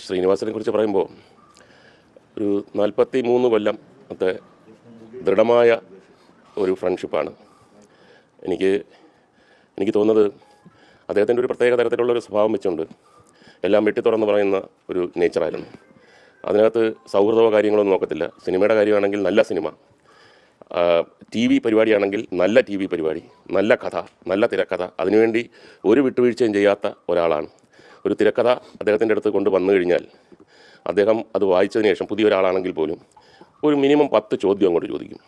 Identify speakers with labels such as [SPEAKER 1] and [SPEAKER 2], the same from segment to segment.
[SPEAKER 1] ശ്രീനിവാസനെ കുറിച്ച് പറയുമ്പോൾ ഒരു നാൽപ്പത്തി മൂന്ന് കൊല്ലത്തെ ദൃഢമായ ഒരു ഫ്രണ്ട്ഷിപ്പാണ്. എനിക്ക് എനിക്ക് തോന്നുന്നത് അദ്ദേഹത്തിന്റെ ഒരു പ്രത്യേക തരത്തിലുള്ള ഒരു സ്വഭാവം വെച്ചുകൊണ്ട് എല്ലാം വെട്ടി തുറന്ന് പറയുന്ന ഒരു നേച്ചറായിരുന്നു. അതിനകത്ത് സൗഹൃദമോ കാര്യങ്ങളൊന്നും നോക്കത്തില്ല. സിനിമയുടെ കാര്യമാണെങ്കിൽ നല്ല സിനിമ. ടി വി പരിപാടിയാണെങ്കിൽ നല്ല ടി വി പരിപാടി നല്ല കഥ നല്ല തിരക്കഥ. അതിനുവേണ്ടി ഒരു വിട്ടുവീഴ്ചയും ചെയ്യാത്ത ഒരാളാണ് ഒരു തിരക്കഥ അദ്ദേഹത്തിന്റെ അടുത്ത് കൊണ്ട് വന്നു കഴിഞ്ഞാൽ അദ്ദേഹം അത് വായിച്ചതിന് ശേഷം പുതിയൊരാളാണെങ്കിൽ പോലും ഒരു മിനിമം പത്ത് ചോദ്യം അങ്ങോട്ട് ചോദിക്കും.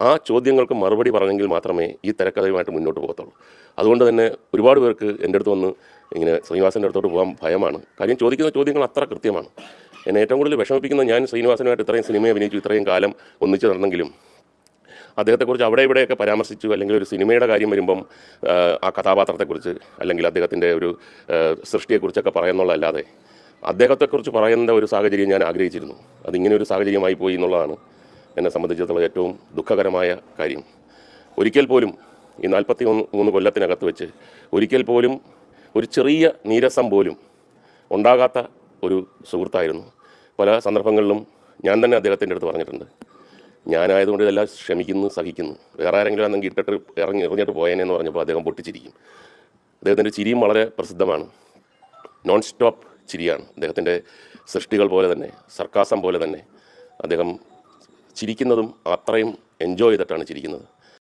[SPEAKER 1] ആ ചോദ്യങ്ങൾക്ക് മറുപടി പറഞ്ഞെങ്കിൽ മാത്രമേ ഈ തിരക്കഥയുമായിട്ട് മുന്നോട്ട് പോകത്തുള്ളൂ. അതുകൊണ്ട് തന്നെ ഒരുപാട് പേർക്ക് എന്റെ അടുത്ത് വന്ന് ഇങ്ങനെ ശ്രീനിവാസന്റെ അടുത്തോട്ട് പോകാൻ ഭയമാണ്. കാര്യം ചോദിക്കുന്ന ചോദ്യങ്ങൾ അത്ര കൃത്യമാണ്. എന്നെ ഏറ്റവും കൂടുതൽ വിഷമിപ്പിക്കുന്ന ഞാൻ ശ്രീനിവാസനുമായിട്ട് ഇത്രയും സിനിമയെ അഭിനയിച്ചു ഇത്രയും കാലം ഒന്നിച്ചു നടന്നെങ്കിലും അദ്ദേഹത്തെക്കുറിച്ച് അവിടെ ഇവിടെയൊക്കെ പരാമർശിച്ചു അല്ലെങ്കിൽ ഒരു സിനിമയുടെ കാര്യം വരുമ്പം ആ, കഥാപാത്രത്തെക്കുറിച്ച് അല്ലെങ്കിൽ അദ്ദേഹത്തിന്റെ ഒരു സൃഷ്ടിയെക്കുറിച്ചൊക്കെ പറയുന്നുള്ളതല്ലാതെ അദ്ദേഹത്തെക്കുറിച്ച് പറയുന്ന ഒരു സാഹചര്യം ഞാൻ ആഗ്രഹിച്ചിരുന്നു. അതിങ്ങനെ ഒരു സാഹചര്യമായി പോയി എന്നുള്ളതാണ് എന്നെ സംബന്ധിച്ചിടത്തോളം ഏറ്റവും ദുഃഖകരമായ കാര്യം. ഒരിക്കൽ പോലും ഈ നാൽപ്പത്തി ഒന്ന് മൂന്ന് കൊല്ലത്തിനകത്ത് വെച്ച് ഒരിക്കൽ പോലും ഒരു ചെറിയ നീരസം പോലും ഉണ്ടാകാത്ത ഒരു സുഹൃത്തായിരുന്നു. പല സന്ദർഭങ്ങളിലും ഞാൻ തന്നെ അദ്ദേഹത്തിന്റെ അടുത്ത് പറഞ്ഞിട്ടുണ്ട്. ഞാനായതുകൊണ്ട് ഇതെല്ലാം ക്ഷമിക്കുന്നു സഹിക്കുന്നു. വേറെ ആരെങ്കിലും ആണെങ്കിൽ ഇട്ടിട്ട് ഇറങ്ങി എറിഞ്ഞിട്ട് പോയേനെന്ന് പറഞ്ഞപ്പോൾ അദ്ദേഹം പൊട്ടിച്ചിരിക്കും. അദ്ദേഹത്തിന്റെ ചിരിയും വളരെ പ്രസിദ്ധമാണ്. നോൺ സ്റ്റോപ്പ് ചിരിയാണ്. അദ്ദേഹത്തിന്റെ സൃഷ്ടികൾ പോലെ തന്നെ സർക്കാസം പോലെ തന്നെ അദ്ദേഹം ചിരിക്കുന്നതും അത്രയും എൻജോയ് ചെയ്തിട്ടാണ് ചിരിക്കുന്നത്.